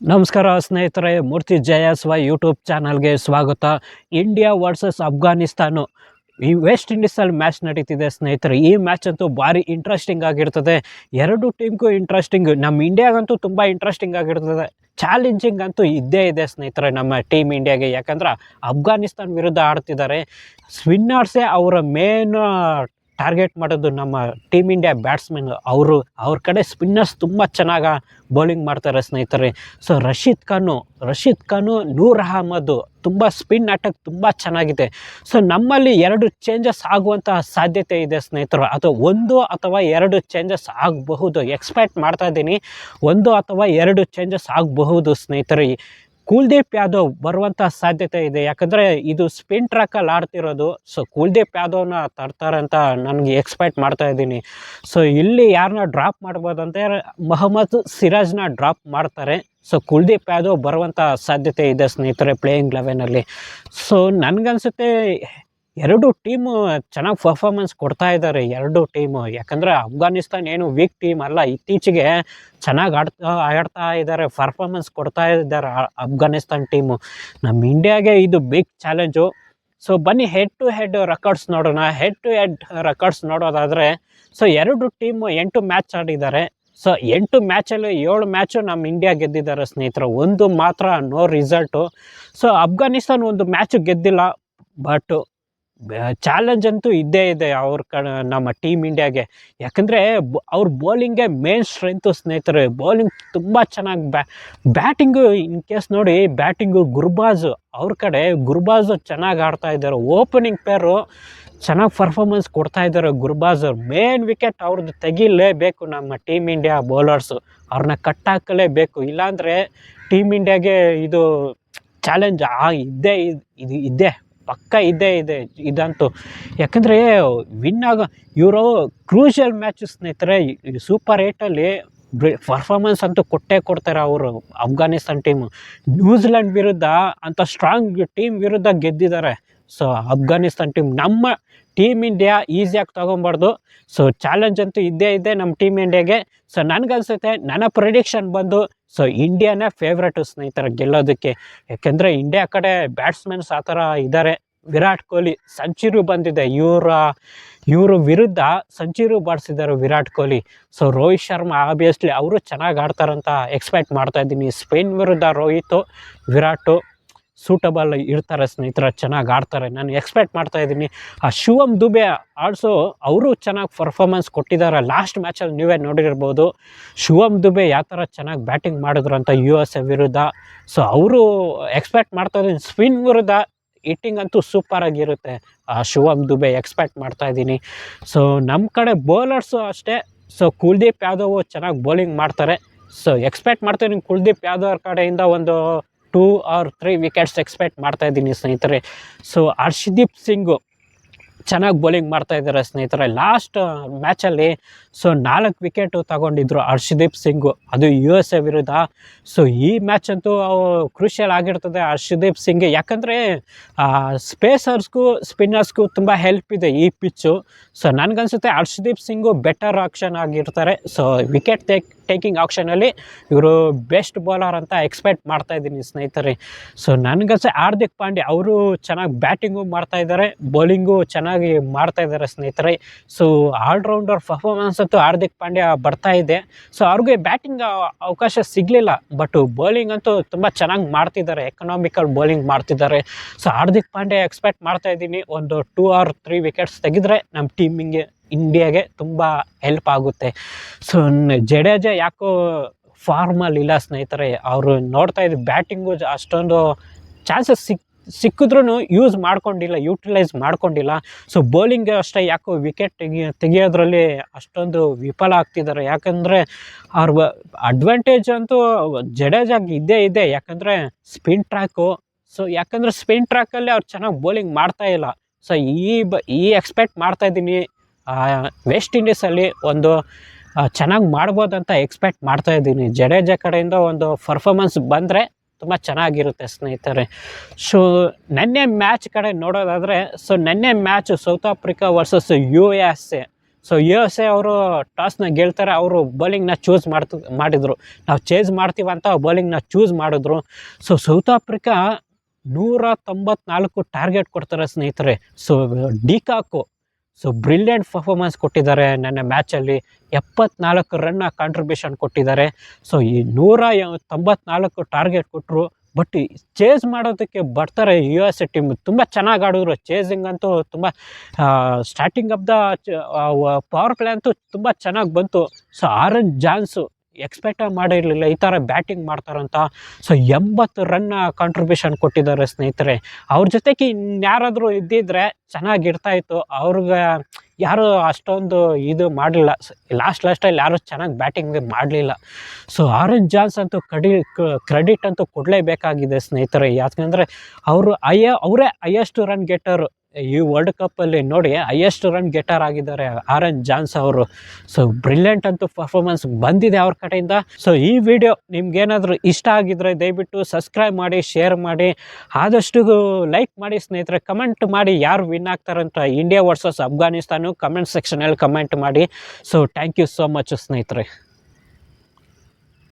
ನಮಸ್ಕಾರ, ಸ್ನೇಹಿತರೆ. ಮೂರ್ತಿ ಜಯಸ್ವ ಯೂಟ್ಯೂಬ್ ಚಾನಲ್ಗೆ ಸ್ವಾಗತ. India versus Afghanistan. ಈ ವೆಸ್ಟ್ ಇಂಡೀಸಲ್ಲಿ ಮ್ಯಾಚ್ ನಡೀತಿದೆ ಸ್ನೇಹಿತರೆ. ಈ ಮ್ಯಾಚ್ ಅಂತೂ ಭಾರಿ ಇಂಟ್ರೆಸ್ಟಿಂಗ್ ಆಗಿರ್ತದೆ. ಎರಡು ಟೀಮ್ಗೂ ಇಂಟ್ರೆಸ್ಟಿಂಗ್ ನಮ್ಮ ಇಂಡಿಯಾಗಂತೂ ತುಂಬ ಇಂಟ್ರೆಸ್ಟಿಂಗ್ ಆಗಿರ್ತದೆ. ಚಾಲೆಂಜಿಂಗ್ ಅಂತೂ ಇದ್ದೇ ಇದೆ ಸ್ನೇಹಿತರೆ ನಮ್ಮ ಟೀಮ್ ಇಂಡಿಯಾಗೆ. ಯಾಕಂದ್ರೆ ಅಫ್ಘಾನಿಸ್ತಾನ್ ವಿರುದ್ಧ ಆಡ್ತಿದ್ದಾರೆ. ಸ್ವಿನ್ನರ್ಸೇ ಅವರ ಮೇನ್ ಟಾರ್ಗೆಟ್ ಮಾಡೋದು ನಮ್ಮ ಟೀಮ್ ಇಂಡಿಯಾ ಬ್ಯಾಟ್ಸ್ಮನ್ ಅವರು. ಅವ್ರ ಕಡೆ ಸ್ಪಿನ್ನರ್ಸ್ ತುಂಬ ಚೆನ್ನಾಗಿ ಬೌಲಿಂಗ್ ಮಾಡ್ತಾರೆ ಸ್ನೇಹಿತರೆ. ಸೊ ರಶೀದ್ ಖಾನು ರಶೀದ್ ಖಾನು, ನೂರ್ ಅಹಮದ್ ತುಂಬ ಸ್ಪಿನ್ ಅಟ್ಯಾಕ್ ತುಂಬ ಚೆನ್ನಾಗಿದೆ. ಸೊ ನಮ್ಮಲ್ಲಿ ಎರಡು ಚೇಂಜಸ್ ಆಗುವಂತಹ ಸಾಧ್ಯತೆ ಇದೆ ಸ್ನೇಹಿತರು. ಅದು ಒಂದು ಅಥವಾ ಎರಡು ಚೇಂಜಸ್ ಆಗಬಹುದು. ಎಕ್ಸ್ಪೆಕ್ಟ್ ಮಾಡ್ತಾ ಇದ್ದೀನಿ. ಒಂದು ಅಥವಾ ಎರಡು ಚೇಂಜಸ್ ಆಗಬಹುದು ಸ್ನೇಹಿತರೆ. ಕುಲ್ದೀಪ್ ಯಾದವ್ ಬರುವಂಥ ಸಾಧ್ಯತೆ ಇದೆ. ಯಾಕಂದರೆ ಇದು ಸ್ಪಿನ್ ಟ್ರ್ಯಾಕಲ್ಲಿ ಆಡ್ತಿರೋದು. ಸೊ ಕುಲ್ದೀಪ್ ಯಾದವ್ನ ತರ್ತಾರೆ ಅಂತ ನನಗೆ ಎಕ್ಸ್ಪೆಕ್ಟ್ ಮಾಡ್ತಾ ಇದ್ದೀನಿ. ಸೊ ಇಲ್ಲಿ ಯಾರನ್ನ ಡ್ರಾಪ್ ಮಾಡ್ಬೋದು ಅಂತ ಮೊಹಮ್ಮದ್ ಸಿರಾಜ್ನ ಡ್ರಾಪ್ ಮಾಡ್ತಾರೆ. ಸೊ ಕುಲ್ದೀಪ್ ಯಾದವ್ ಬರುವಂಥ ಸಾಧ್ಯತೆ ಇದೆ ಸ್ನೇಹಿತರೆ ಪ್ಲೇಯಿಂಗ್ ಲೆವೆನಲ್ಲಿ ಸೊ ನನಗನ್ಸುತ್ತೆ ಎರಡು ಟೀಮು ಚೆನ್ನಾಗಿ ಪರ್ಫಾರ್ಮೆನ್ಸ್ ಕೊಡ್ತಾ ಇದ್ದಾರೆ ಎರಡು ಟೀಮು ಯಾಕಂದರೆ ಅಫ್ಘಾನಿಸ್ತಾನ್ ಏನು ವೀಕ್ ಟೀಮ್ ಅಲ್ಲ, ಇತ್ತೀಚೆಗೆ ಚೆನ್ನಾಗಿ ಆಡ್ತಾ ಆಡ್ತಾ ಇದ್ದಾರೆ ಪರ್ಫಾರ್ಮೆನ್ಸ್ ಕೊಡ್ತಾ ಇದ್ದಾರೆ ಅಫ್ಘಾನಿಸ್ತಾನ್ ಟೀಮು ನಮ್ಮ ಇಂಡಿಯಾಗೆ ಇದು ಬಿಗ್ ಚಾಲೆಂಜು ಸೊ ಬನ್ನಿ ಹೆಡ್ ಟು ಹೆಡ್ ರೆಕಾರ್ಡ್ಸ್ ನೋಡೋಣ. ಹೆಡ್ ಟು ಹೆಡ್ ರೆಕಾರ್ಡ್ಸ್ ನೋಡೋದಾದರೆ ಸೊ ಎರಡು ಟೀಮು ಎಂಟು ಮ್ಯಾಚ್ ಆಡಿದ್ದಾರೆ. ಸೊ ಎಂಟು ಮ್ಯಾಚಲ್ಲಿ ಏಳು ಮ್ಯಾಚು ನಮ್ಮ ಇಂಡಿಯಾ ಗೆದ್ದಿದ್ದಾರೆ ಸ್ನೇಹಿತರು. ಒಂದು ಮಾತ್ರ ನೋ ರಿಸಲ್ಟು ಸೊ ಅಫ್ಘಾನಿಸ್ತಾನ್ ಒಂದು ಮ್ಯಾಚು ಗೆದ್ದಿಲ್ಲ ಬಟ್ ಚಾಲೆಂಜ್ ಅಂತೂ ಇದ್ದೇ ಇದೆ ಅವ್ರ ಕಣ, ನಮ್ಮ ಟೀಮ್ ಇಂಡಿಯಾಗೆ. ಯಾಕಂದರೆ ಅವ್ರ ಬೌಲಿಂಗೆ ಮೇನ್ ಸ್ಟ್ರೆಂತು ಸ್ನೇಹಿತರೆ ಬೌಲಿಂಗ್ ತುಂಬ ಚೆನ್ನಾಗಿ ಬ್ಯಾ ಬ್ಯಾಟಿಂಗು ಇನ್ ಕೇಸ್ ನೋಡಿ ಬ್ಯಾಟಿಂಗು ಗುರ್ಬಾಜ್, ಅವ್ರ ಕಡೆ ಗುರ್ಬಾಜ್ ಚೆನ್ನಾಗಿ ಆಡ್ತಾ ಇದ್ದಾರೆ. ಓಪನಿಂಗ್ ಪೇರು ಚೆನ್ನಾಗಿ ಪರ್ಫಾರ್ಮೆನ್ಸ್ ಕೊಡ್ತಾ ಇದ್ದಾರೆ ಗುರ್ಬಾಜ್. ಅವ್ರು ಮೇನ್ ವಿಕೆಟ್ ಅವ್ರದ್ದು ತೆಗಿಲೇಬೇಕು ನಮ್ಮ ಟೀಮ್ ಇಂಡಿಯಾ ಬೌಲರ್ಸು ಅವ್ರನ್ನ ಕಟ್ಟಾಕಲೇಬೇಕು. ಇಲ್ಲಾಂದರೆ ಟೀಮ್ ಇಂಡಿಯಾಗೆ ಇದು ಚಾಲೆಂಜ್ ಆ, ಇದ್ದೇ, ಇದ್- ಇದು, ಇದ್ದೇ. ಪಕ್ಕ ಇದ್ದೇ ಇದೆ, ಇದಂತೂ. ಯಾಕಂದರೆ ವಿನ್ ಆಗ ಇವರು ಕ್ರೂಷಿಯಲ್ ಮ್ಯಾಚ್ ಸ್ನೇಹಿತರೆ ಸೂಪರ್ ಏಟಲ್ಲಿ ಪರ್ಫಾರ್ಮೆನ್ಸ್ ಅಂತೂ ಕೊಟ್ಟೇ ಕೊಡ್ತಾರೆ ಅವರು, ಅಫ್ಘಾನಿಸ್ತಾನ್ ಟೀಮು ನ್ಯೂಜಿಲ್ಯಾಂಡ್ ವಿರುದ್ಧ ಅಂಥ ಸ್ಟ್ರಾಂಗ್ ಟೀಮ್ ವಿರುದ್ಧ ಗೆದ್ದಿದ್ದಾರೆ. ಸೊ ಅಫ್ಘಾನಿಸ್ತಾನ್ ಟೀಮ್ ನಮ್ಮ ಟೀಮ್ ಇಂಡಿಯಾ ಈಸಿಯಾಗಿ ತೊಗೊಬಾರ್ದು. ಸೊ ಚಾಲೆಂಜ್ ಅಂತೂ ಇದ್ದೇ ಇದೆ ನಮ್ಮ ಟೀಮ್ ಇಂಡಿಯಾಗೆ ಸೊ ನನಗನ್ಸುತ್ತೆ, ನನ್ನ ಪ್ರಿಡಿಕ್ಷನ್ ಬಂದು ಸೊ ಇಂಡಿಯಾನೇ ಫೇವ್ರೇಟು ಸ್ನೇಹಿತರ ಗೆಲ್ಲೋದಕ್ಕೆ. ಯಾಕೆಂದರೆ ಇಂಡಿಯಾ ಕಡೆ ಬ್ಯಾಟ್ಸ್ಮನ್ಸ್ ಆ ಥರ ಇದ್ದಾರೆ ವಿರಾಟ್ ಕೊಹ್ಲಿ, ಸಂಚಿರು ಬಂದಿದೆ. ಇವರ, ಇವರು ವಿರುದ್ಧ ಸಂಚಿರು ಬಾಡಿಸಿದ್ದಾರೆ ವಿರಾಟ್ ಕೊಹ್ಲಿ. ಸೊ ರೋಹಿತ್ ಶರ್ಮಾ ಆಬ್ವಿಯಸ್ಲಿ ಅವರು ಚೆನ್ನಾಗಿ ಆಡ್ತಾರಂತ ಎಕ್ಸ್ಪೆಕ್ಟ್ ಮಾಡ್ತಾ ಇದ್ದೀನಿ. ಸ್ಪೇನ್ ವಿರುದ್ಧ ರೋಹಿತ್, ವಿರಾಟು ಸೂಟಬಲ್ ಇರ್ತಾರೆ, ಸ್ನೇಹಿತರ, ಚೆನ್ನಾಗಿ ಆಡ್ತಾರೆ. ನಾನು ಎಕ್ಸ್ಪೆಕ್ಟ್ ಮಾಡ್ತಾ ಇದ್ದೀನಿ. ಆ ಶಿವಮ್ ದುಬೆ ಆಲ್ಸೋ ಅವರು ಚೆನ್ನಾಗಿ ಪರ್ಫಾರ್ಮೆನ್ಸ್ ಕೊಟ್ಟಿದ್ದಾರೆ. ಲಾಸ್ಟ್ ಮ್ಯಾಚಲ್ಲಿ ನೀವೇ ನೋಡಿರ್ಬೋದು. ಶಿವಮ್ ದುಬೆ ಯಾವ ಥರ ಚೆನ್ನಾಗಿ ಬ್ಯಾಟಿಂಗ್ ಮಾಡಿದ್ರು ಅಂತ ಯು ಎಸ್ ಎ ವಿರುದ್ಧ. ಸೊ ಅವರು ಎಕ್ಸ್ಪೆಕ್ಟ್ ಮಾಡ್ತಾ ಇದ್ದೀನಿ. ಸ್ಪಿನ್ ವಿರುದ್ಧ ಹಿಟ್ಟಿಂಗ್ ಅಂತೂ ಸೂಪರ್ ಆಗಿರುತ್ತೆ. ಆ ಶಿವಮ್ ದುಬೆ ಎಕ್ಸ್ಪೆಕ್ಟ್ ಮಾಡ್ತಾ ಇದ್ದೀನಿ. ಸೊ ನಮ್ಮ ಕಡೆ ಬೌಲರ್ಸು ಅಷ್ಟೇ. ಸೊ ಕುಲ್ದೀಪ್ ಯಾದವ್ ಚೆನ್ನಾಗಿ ಬೌಲಿಂಗ್ ಮಾಡ್ತಾರೆ. ಸೊ ಎಕ್ಸ್ಪೆಕ್ಟ್ ಮಾಡ್ತೀನಿ ಕುಲ್ದೀಪ್ ಯಾದವ್ ಕಡೆಯಿಂದ ಒಂದು two or three wickets expect ಮಾಡ್ತಾ ಇದ್ದೀನಿ ಸ್ನೇಹಿತರೆ. ಸೊ ಹರ್ಷದೀಪ್ ಸಿಂಗು ಚೆನ್ನಾಗಿ ಬೌಲಿಂಗ್ ಮಾಡ್ತಾ ಇದ್ದಾರೆ ಸ್ನೇಹಿತರೆ. ಲಾಸ್ಟ್ ಮ್ಯಾಚಲ್ಲಿ ಸೊ ನಾಲ್ಕು ವಿಕೆಟು ತಗೊಂಡಿದ್ರು ಹರ್ಷದೀಪ್ ಸಿಂಗು. ಅದು ಯು ಎಸ್ ಎ ವಿರುದ್ಧ. ಸೊ ಈ ಮ್ಯಾಚ್ ಅಂತೂ ಕ್ರೂಷಿಯಲ್ ಆಗಿರ್ತದೆ ಹರ್ಷದೀಪ್ ಸಿಂಗ್. ಯಾಕಂದರೆ ಸ್ಪೇಸರ್ಸ್ಗೂ ಸ್ಪಿನ್ನರ್ಸ್ಗೂ ತುಂಬ ಹೆಲ್ಪ್ ಇದೆ ಈ ಪಿಚ್ಚು ಸೊ ನನಗನ್ಸುತ್ತೆ ಹರ್ಷದೀಪ್ ಸಿಂಗು ಬೆಟರ್ ಆಪ್ಷನ್ ಆಗಿರ್ತಾರೆ. ಸೊ ವಿಕೆಟ್ ಟೇಕ್ ಟೇಕಿಂಗ್ ಆಪ್ಷನಲ್ಲಿ ಇವರು ಬೆಸ್ಟ್ ಬೌಲರ್ ಅಂತ ಎಕ್ಸ್ಪೆಕ್ಟ್ ಮಾಡ್ತಾ ಇದ್ದೀನಿ ಸ್ನೇಹಿತರೆ. ಸೊ ನನಗನ್ಸೆ ಹಾರ್ದಿಕ್ ಪಾಂಡೆ ಅವರು ಚೆನ್ನಾಗಿ ಬ್ಯಾಟಿಂಗು ಮಾಡ್ತಾ ಇದ್ದಾರೆ ಬೌಲಿಂಗು ಚೆನ್ನಾಗಿ ಮಾಡ್ತಾ ಇದ್ದಾರೆ ಸ್ನೇಹಿತರೆ. ಸೊ ಆಲ್ರೌಂಡರ್ ಪರ್ಫಾರ್ಮೆನ್ಸ್ ಅಂತೂ ಹಾರ್ದಿಕ್ ಪಾಂಡ್ಯ ಬರ್ತಾ ಇದೆ. ಸೊ ಅವ್ರಿಗೆ ಬ್ಯಾಟಿಂಗ್ ಅವಕಾಶ ಸಿಗಲಿಲ್ಲ ಬಟ್ ಬೌಲಿಂಗ್ ಅಂತೂ ತುಂಬ ಚೆನ್ನಾಗಿ ಮಾಡ್ತಿದ್ದಾರೆ ಎಕನಾಮಿಕಲ್ ಬೌಲಿಂಗ್ ಮಾಡ್ತಿದ್ದಾರೆ ಸೊ ಹಾರ್ದಿಕ್ ಪಾಂಡ್ಯ ಎಕ್ಸ್ಪೆಕ್ಟ್ ಮಾಡ್ತಾ ಇದ್ದೀನಿ, ಒಂದು ಟೂ ಆರ್ ತ್ರೀ ವಿಕೆಟ್ಸ್ ತೆಗೆದ್ರೆ ನಮ್ಮ ಟೀಮಿಂಗೆ ಇಂಡಿಯಾಗೆ ತುಂಬ ಹೆಲ್ಪ್ ಆಗುತ್ತೆ. ಸೊ ಜಡೇಜಾ ಯಾಕೋ ಫಾರ್ಮಲ್ಲಿ ಇಲ್ಲ ಸ್ನೇಹಿತರೆ, ಅವರು ನೋಡ್ತಾ ಇದ್ದು ಬ್ಯಾಟಿಂಗು ಅಷ್ಟೊಂದು ಚಾನ್ಸಸ್ ಸಿಕ್ ಸಿಕ್ಕಿದ್ರೂ ಯೂಸ್ ಮಾಡ್ಕೊಂಡಿಲ್ಲ ಯೂಟಿಲೈಸ್ ಮಾಡ್ಕೊಂಡಿಲ್ಲ. ಸೊ ಬೌಲಿಂಗ್ ಅಷ್ಟೇ ಯಾಕೋ ವಿಕೆಟ್ ತೆಗಿ, ತೆಗಿಯೋದ್ರಲ್ಲಿ ಅಷ್ಟೊಂದು ವಿಫಲ ಆಗ್ತಿದ್ದಾರೆ. ಯಾಕಂದರೆ ಅವ್ರ ಅಡ್ವಾಂಟೇಜ್ ಅಂತೂ ಜಡೇಜಾಗಿ ಇದ್ದೇ ಇದೆ. ಯಾಕಂದರೆ ಸ್ಪಿನ್ ಟ್ರ್ಯಾಕು ಸೊ ಯಾಕಂದರೆ ಸ್ಪಿನ್ ಟ್ರ್ಯಾಕಲ್ಲಿ ಅವ್ರು ಚೆನ್ನಾಗಿ ಬೌಲಿಂಗ್ ಮಾಡ್ತಾ ಇಲ್ಲ. ಸೊ ಈ ಬ, ಈ ಎಕ್ಸ್ಪೆಕ್ಟ್ ಮಾಡ್ತಾ ಇದ್ದೀನಿ. ವೆಸ್ಟ್ ಇಂಡೀಸಲ್ಲಿ ಒಂದು ಚೆನ್ನಾಗಿ ಮಾಡ್ಬೋದಂತ ಎಕ್ಸ್ಪೆಕ್ಟ್ ಮಾಡ್ತಾ ಇದ್ದೀನಿ. ಜಡೇಜ ಕಡೆಯಿಂದ ಒಂದು ಪರ್ಫಾಮೆನ್ಸ್ ಬಂದರೆ ತುಂಬ ಚೆನ್ನಾಗಿರುತ್ತೆ ಸ್ನೇಹಿತರೆ. ಸೊ ನೆನ್ನೆ ಮ್ಯಾಚ್ ಕಡೆ ನೋಡೋದಾದರೆ ಸೊ ನೆನ್ನೆ match South Africa versus U S A so U S A ಅವರು ಟಾಸ್ನ ಗೆಲ್ತಾರೆ, ಅವರು ಬೌಲಿಂಗ್ನ ಚೂಸ್ ಮಾಡ್ತ, ಮಾಡಿದರು. ನಾವು ಚೇಸ್ ಮಾಡ್ತೀವಂತ ಬೌಲಿಂಗ್ನ ಚೂಸ್ ಮಾಡಿದ್ರು. ಸೊ ಸೌತ್ ಆಫ್ರಿಕಾ ನೂರ ತೊಂಬತ್ನಾಲ್ಕು ಟಾರ್ಗೆಟ್ ಕೊಡ್ತಾರೆ ಸ್ನೇಹಿತರೆ. So de Kock so brilliant performance ಕೊಟ್ಟಿದ್ದಾರೆ. ನನ್ನ ಮ್ಯಾಚಲ್ಲಿ ಎಪ್ಪತ್ನಾಲ್ಕು ರನ್ನ ಕಾಂಟ್ರಿಬ್ಯೂಷನ್ ಕೊಟ್ಟಿದ್ದಾರೆ. ಸೊ ಈ ನೂರ ತೊಂಬತ್ನಾಲ್ಕು ಟಾರ್ಗೆಟ್ ಕೊಟ್ಟರು ಬಟ್ ಚೇಸ್ ಮಾಡೋದಕ್ಕೆ ಬರ್ತಾರೆ ಯು ಎಸ್ ಎ ಟೀಮ್ ತುಂಬ ಚೆನ್ನಾಗಿ ಆಡಿದ್ರು. ಚೇಸಿಂಗ್ ಅಂತೂ ತುಂಬ starting of the power play ಅಂತೂ ತುಂಬ ಚೆನ್ನಾಗಿ ಬಂತು. ಸೊ ಆರನ್ ಜಾನ್ಸು ಎಕ್ಸ್ಪೆಕ್ಟ್ ಮಾಡಿರಲಿಲ್ಲ. ಈ ಥರ ಬ್ಯಾಟಿಂಗ್ ಮಾಡ್ತಾರಂತ. ಸೊ ಎಂಬತ್ತು ರನ್ನ ಕಾಂಟ್ರಿಬ್ಯೂಷನ್ ಕೊಟ್ಟಿದ್ದಾರೆ ಸ್ನೇಹಿತರೆ. ಅವ್ರ ಜೊತೆಗೆ ಇನ್ಯಾರಾದರೂ ಇದ್ದಿದ್ರೆ ಚೆನ್ನಾಗಿರ್ತಾಯಿತ್ತು. ಅವ್ರಿಗೆ ಯಾರು ಅಷ್ಟೊಂದು ಇದು ಮಾಡಲಿಲ್ಲ. ಲಾಸ್ಟ್ ಲಾಸ್ಟಲ್ಲಿ ಯಾರು ಚೆನ್ನಾಗಿ ಬ್ಯಾಟಿಂಗ್ ಮಾಡಲಿಲ್ಲ. ಸೊ ಆರೆಂಜ್ ಜಾನ್ಸ್ ಅಂತೂ ಕಡಿ ಕ್ರೆಡಿಟ್ ಅಂತೂ ಕೊಡಲೇಬೇಕಾಗಿದೆ ಸ್ನೇಹಿತರೆ. ಯಾಕಂದರೆ ಅವರು ಅಯ್ಯ, ಅವರೇ ಹೈಯೆಸ್ಟ್ ರನ್ ಗೆಟ್ಟರು ಈ ವರ್ಲ್ಡ್ ಕಪ್ಪಲ್ಲಿ ನೋಡಿ ಹೈಯೆಸ್ಟ್ ರನ್ ಗೆಟರ್ ಆಗಿದ್ದಾರೆ ಆರ್ ಎನ್ ಜಾನ್ಸ್ ಅವರು. ಸೊ ಬ್ರಿಲಿಯಂಟ್ ಅಂತೂ ಪರ್ಫಾರ್ಮೆನ್ಸ್ ಬಂದಿದೆ ಅವ್ರ ಕಡೆಯಿಂದ. ಸೊ ಈ ವಿಡಿಯೋ ನಿಮ್ಗೇನಾದರೂ ಇಷ್ಟ ಆಗಿದ್ರೆ ದಯವಿಟ್ಟು ಸಬ್ಸ್ಕ್ರೈಬ್ ಮಾಡಿ ಶೇರ್ ಮಾಡಿ. ಆದಷ್ಟು ಲೈಕ್ ಮಾಡಿ ಸ್ನೇಹಿತರೆ ಕಮೆಂಟ್ ಮಾಡಿ ಯಾರು ವಿನ್ ಆಗ್ತಾರಂತ ಇಂಡಿಯಾ ವರ್ಸಸ್ ಅಫ್ಘಾನಿಸ್ತಾನು ಕಮೆಂಟ್ ಸೆಕ್ಷನಲ್ಲಿ ಕಮೆಂಟ್ ಮಾಡಿ. So thank you so much ಸ್ನೇಹಿತರೆ.